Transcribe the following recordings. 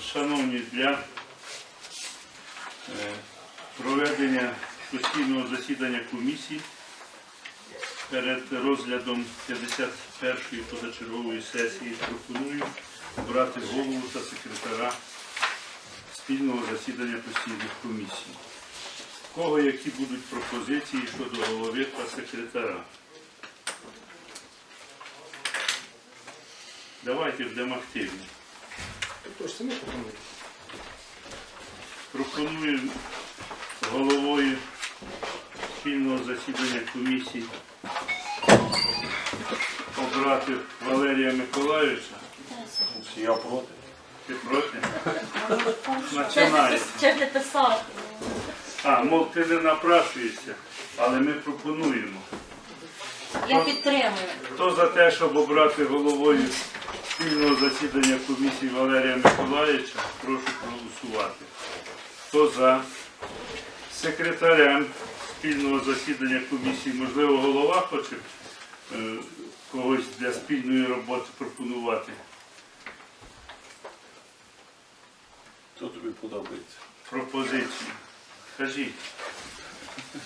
Шановні, для е, проведення постійного засідання комісії перед розглядом 51-ї позачергової сесії пропоную обрати голову та секретаря спільного засідання постійних комісій. Кого які будуть пропозиції щодо голови та секретаря? Давайте будемо активні. Тож самі пропонуєте. Пропоную головою спільного засідання комісії обрати Валерія Миколайовича. Я проти. Ти проти? Ще Ще не писав. А, мов ти не напрашуєшся, але ми пропонуємо. Я підтримую. Хто за те, щоб обрати головою спільного засідання комісії Валерія Миколаївича, прошу проголосувати. Хто за секретарем спільного засідання комісії, можливо, голова хоче е, когось для спільної роботи пропонувати? Хто тобі подобається? Пропозицію. Кажіть.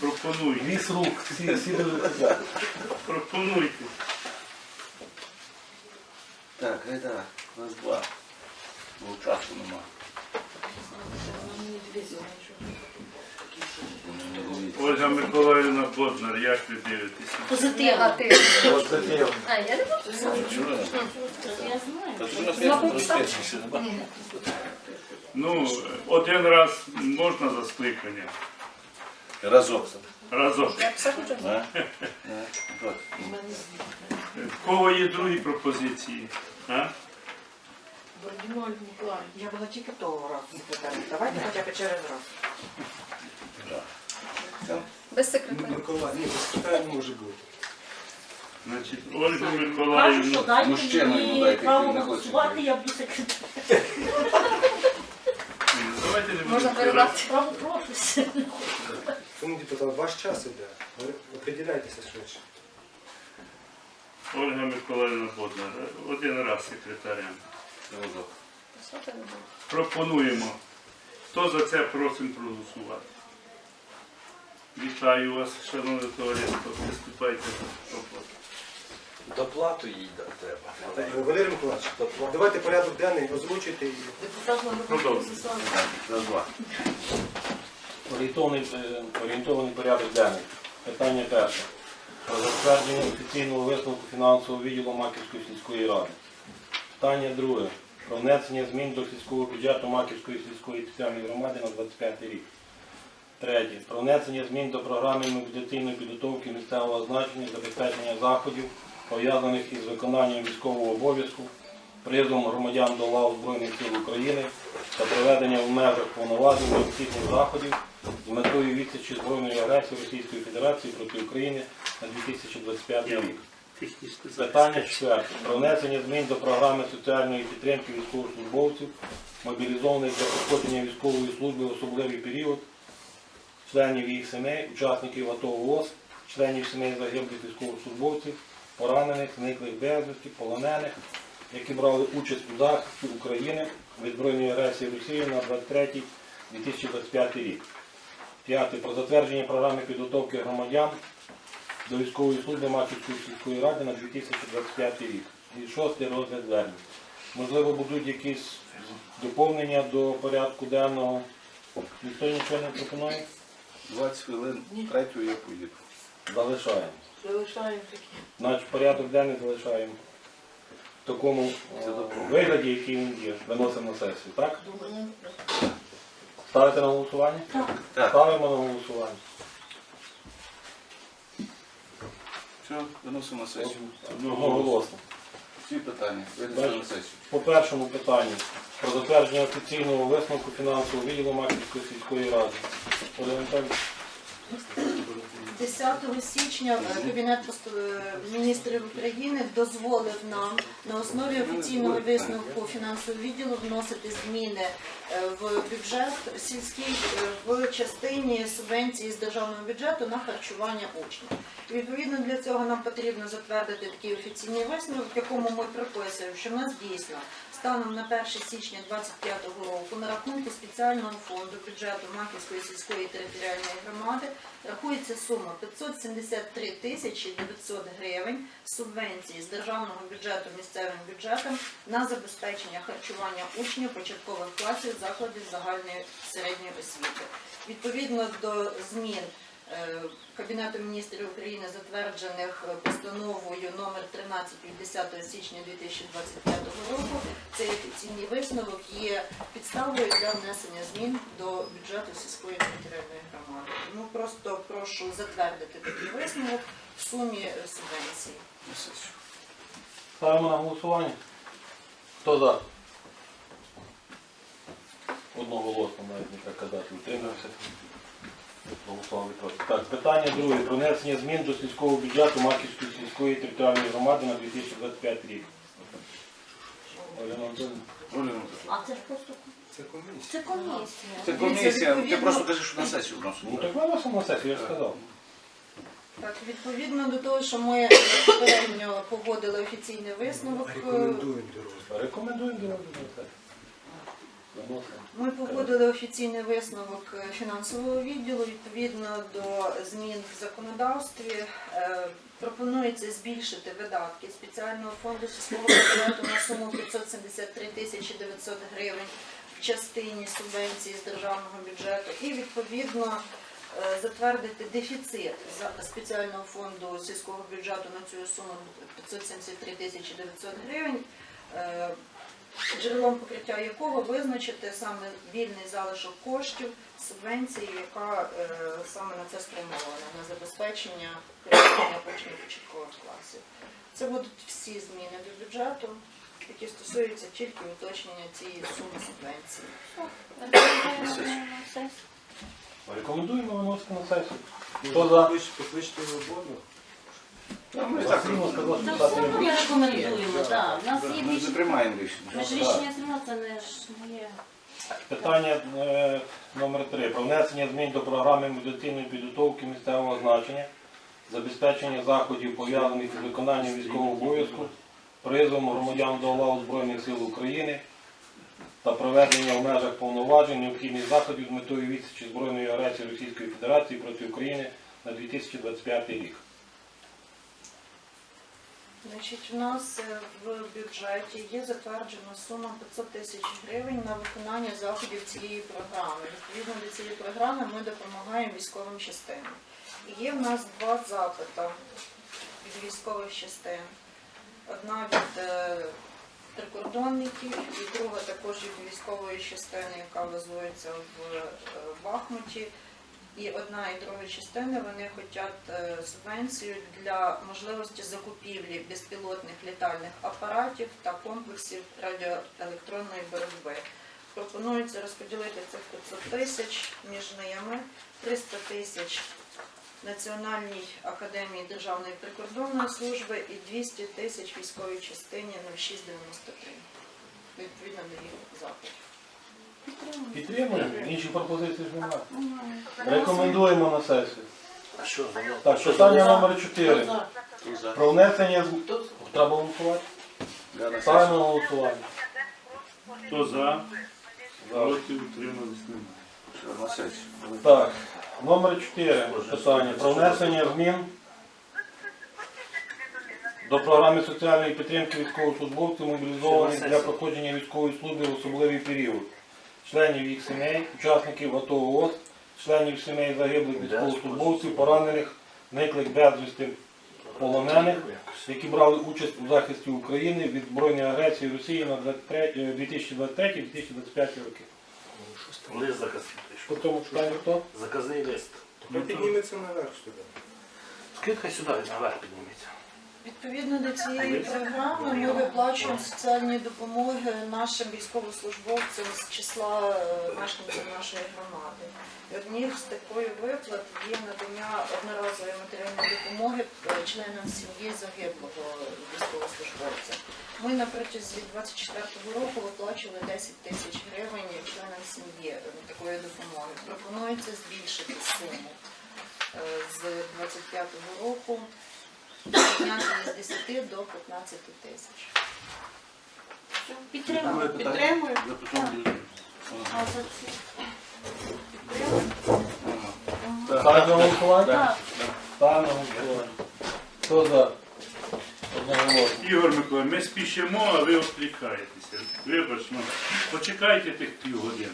Пропонуйте. Ліс рук, всі, всі Пропонуйте. Так, гайда, нас два. Бо часу нема. Ольга Миколаївна Боднар, як ви дивитеся? Позитивно. Позитив. А, я не. Чого? Я знаю. Ну, один раз можна за скликання. Разок. Разок. Да? Да. От. В кого є другі пропозиції? А? Я була тільки того разу запитати. Давайте хоча б через раз. Без секретаря. Микола, ні, без секретаря не може бути. Значить, Ольгу Кажу, що дайте Мужчина йому мені дайте, право який не хоче голосувати, я буду секретарем. Давайте не Можна будемо передати. Право професі. Тому депутат, ваш час іде. Ви Определяйтеся швидше. Ольга Миколаївна Боднар. Один раз секретарем. Пропонуємо. Хто за це просимо проголосувати? Вітаю вас, шановне товариство. Приступайте до роботи. Доплату їй да- треба. Валерій Миколаївич, давайте порядок денний озвучити і два. Е, орієнтований порядок денний. Питання перше. Затвердження офіційного висновку фінансового відділу Маківської сільської ради. Питання друге. Про внесення змін до сільського бюджету Маківської сільської територіальної громади на 25 рік. Третє. Про внесення змін до програми мобілізаційної підготовки місцевого значення забезпечення заходів, пов'язаних із виконанням військового обов'язку, призовом громадян до лав Збройних сил України та проведення в межах повноважень необхідних заходів з метою відсічі збройної агресії Російської Федерації проти України на 2025 рік. Питання четверте. Про внесення змін до програми соціальної підтримки військовослужбовців, мобілізованих для проходження військової служби в особливий період, членів їх сімей, учасників АТО ООС, членів сімей загиблих військовослужбовців, поранених, зниклих безвісті, полонених, які брали участь у захисті України від збройної агресії Росії на 23-2025 рік. П'яте. Про затвердження програми підготовки громадян до військової служби Маківської сільської ради на 2025 рік. І шостий розгляд звернень. Можливо, будуть якісь доповнення до порядку денного. Ніхто нічого не пропонує? 20 хвилин, третю я поїду. Залишаємо. залишаємо такі. Значить, порядок денний залишаємо в такому е, вигляді, який він є. Виносимо на сесію, так? Ставите на голосування? Так, Ставимо на голосування. Все, виносимо на сесію. Одноголосно. Всі питання, винесемо на сесію. По першому питанню про затвердження офіційного висновку фінансового відділу Маківської сільської ради. Олег Анатолійович, 10 січня Кабінет е, міністрів України дозволив нам на основі офіційного висновку фінансового відділу вносити зміни е, в бюджет сільський е, в частині субвенції з державного бюджету на харчування учнів. Відповідно для цього нам потрібно затвердити такий офіційний висновок, в якому ми приписуємо, що нас дійсно станом на 1 січня 2025 року на рахунку спеціального фонду бюджету Маківської сільської територіальної громади рахується сума 573 тисячі 900 гривень субвенції з державного бюджету місцевим бюджетом на забезпечення харчування учнів початкових класів закладів загальної середньої освіти. Відповідно до змін Кабінету міністрів України, затверджених е, постановою номер 13 від 10 січня 2025 року, цей офіційний висновок є підставою для внесення змін до бюджету сільської територіальної громади. Тому просто прошу затвердити такий висновок в сумі е, субвенції. Ставимо на голосування. Хто за? Одноголосно навіть не так казати, утримався. Так, питання друге. Про внесення змін до сільського бюджету Маківської сільської територіальної громади на 2025 рік. А це ж просто Це комісія. це комісія. Це комісія, ти просто кажеш, що на сесію вносимо. Ну так виносимо на сесію, я ж сказав. Так, відповідно до того, що ми попередньо погодили офіційний висновок. е, Рекомендуємо до розгляду. Рекомендуємо до розгляду на сесію. Виносимо. Ми погодили офіційний висновок е, фінансового відділу. Відповідно до змін в законодавстві е, пропонується збільшити видатки спеціального фонду сільського бюджету на суму 573 тисячі 900 гривень в частині субвенції з державного бюджету і відповідно е, затвердити дефіцит спеціального фонду сільського бюджету на цю суму 573 тисячі 900 гривень. Джерелом покриття якого визначити саме вільний залишок коштів субвенції, яка е, саме на це спрямована, на забезпечення учнів початкових класів. Це будуть всі зміни до бюджету, які стосуються тільки уточнення цієї суми субвенції. Рекомендуємо виносити на сесію. Хто за? Покличте його Боню. Ми так Васильівна сказала, що Ми рекомендуємо, так. У нас є рішення. приймаємо це не ж не. Питання е, номер 3 Про внесення змін до програми медицинної підготовки місцевого значення, забезпечення заходів, пов'язаних з виконанням військового обов'язку, призовом громадян до лав Збройних сил України та проведення в межах повноважень необхідних заходів з метою відсічі збройної агресії Російської Федерації проти України на 2025 рік. Значить, у нас е, в бюджеті є затверджена сума 500 тисяч гривень на виконання заходів цієї програми. Відповідно до цієї програми ми допомагаємо військовим частинам. І є в нас два запита від військових частин. Одна від е, прикордонників і друга також від військової частини, яка базується в е, Бахмуті. І одна і друга частина вони хочуть субвенцію для можливості закупівлі безпілотних літальних апаратів та комплексів радіоелектронної боротьби. Пропонується розподілити цих 500 тисяч між ними, 300 тисяч Національній академії Державної прикордонної служби і 200 тисяч військовій частині 0693. Відповідно до їх запитів. Підтримуємо? Інші пропозиції ж немає. Рекомендуємо на сесію. А що воно? Так, питання номер 4 Хто за? Про внесення Треба голосувати? Я на Ставимо на голосування. Хто за? Проти утримались немає. Все, на сесію. Так, номер 4 питання. Про внесення змін до програми соціальної підтримки військовослужбовців, мобілізованих для проходження військової служби в особливий період. Членів їх сімей, учасників АТО ООС, членів сімей загиблих військовослужбовців, поранених, зниклих безвісти полонених, які брали участь у захисті України від збройної агресії Росії на 2023-2025 роки. Лист заказний? Заказний лист. Підніметься наверх сюди. Скільки сюди наверх підніметься. Відповідно до цієї програми ми виплачуємо соціальні допомоги нашим військовослужбовцям з числа е, мешканців нашої громади. І однією з такої виплат є надання одноразової матеріальної допомоги е, членам сім'ї загиблого військовослужбовця. Ми на протязі 24-го року виплачували 10 тисяч гривень членам сім'ї е, такої допомоги. Пропонується збільшити суму з 25-го року підняти з 10 до 15 тисяч. За це? Ставимо голосування? Ставимо голосування. Хто за? Ігор Миколаївич, ми спішимо, а ви відкликаєтеся. Вибач, ну, почекайте тих півгодини.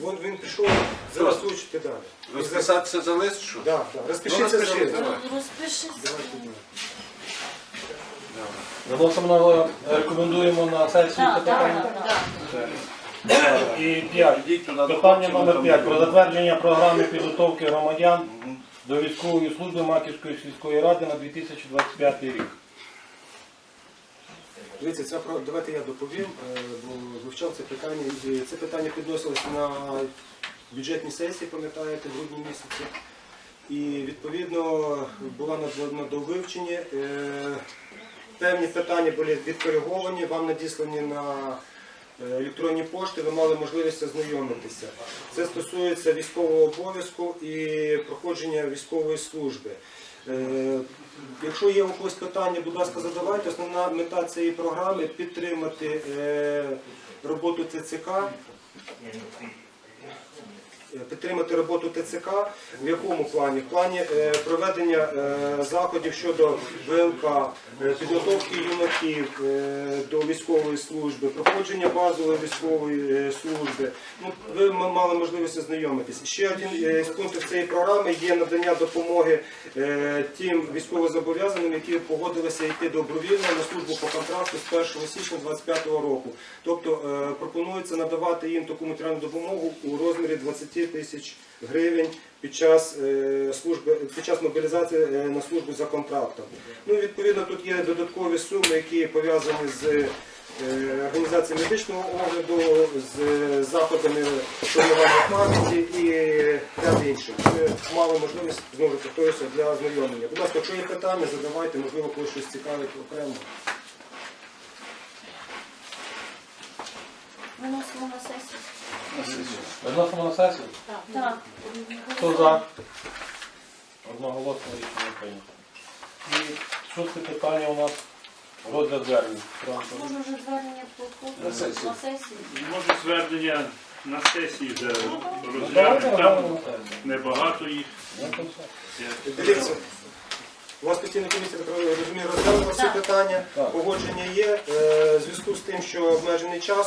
Вон він пішов, зараз учити далі. Розписатися за лист, що? Да, да. Розпишіться Ну, за давай. Розпишись. Виносимо рекомендуємо на сесію питання. І п'ять. Йдіть туди до Питання хлопців, номер там 5 про затвердження програми підготовки громадян до військової служби Маківської сільської ради на 2025 рік. Дивіться, це про давайте я доповім, е, бо вивчав це питання. Це питання підносилося на бюджетній сесії, пам'ятаєте, в грудні місяці. І відповідно була на, довивченні. Е, Певні питання були відкориговані, вам надіслані на е, електронні пошти, ви мали можливість ознайомитися. Це стосується військового обов'язку і проходження військової служби. Е, Якщо є у когось питання, будь ласка, задавайте. Основна мета цієї програми підтримати е, роботу ТЦК. Е, Підтримати роботу ТЦК в якому плані? В плані е, проведення е, заходів щодо ВЛК, підготовки юнаків до військової служби, проходження базової військової служби. Ну, ви мали можливість ознайомитися. Ще один з пунктів цієї програми є надання допомоги тим військовозобов'язаним, які погодилися йти добровільно на службу по контракту з 1 січня 2025 року. Тобто пропонується надавати їм таку матеріальну допомогу у розмірі 20 тисяч гривень під час е, служби під час мобілізації е, на службу за контрактом. Ну відповідно тут є додаткові суми, які пов'язані з е, організацією медичного огляду, з заходами формування пам'яті і ряд інших. Ми мали можливість знову повторюся для ознайомлення. Будь ласка, якщо є питання, задавайте, можливо, когось щось цікавить окремо. Виносимо на. На сесію. Виносимо на сесію? Так. Хто за? Одноголосно рішення прийнято. І шосте питання у нас розгляд звернень. Може вже звернення На сесію. на сесію. Може звернення на сесії вже Ну, розглянути. розглянемо Там небагато їх. Дивіться, у вас постійна комісія, так розумію, розглянула всі питання, погодження є. Е, В зв'язку з тим, що обмежений час,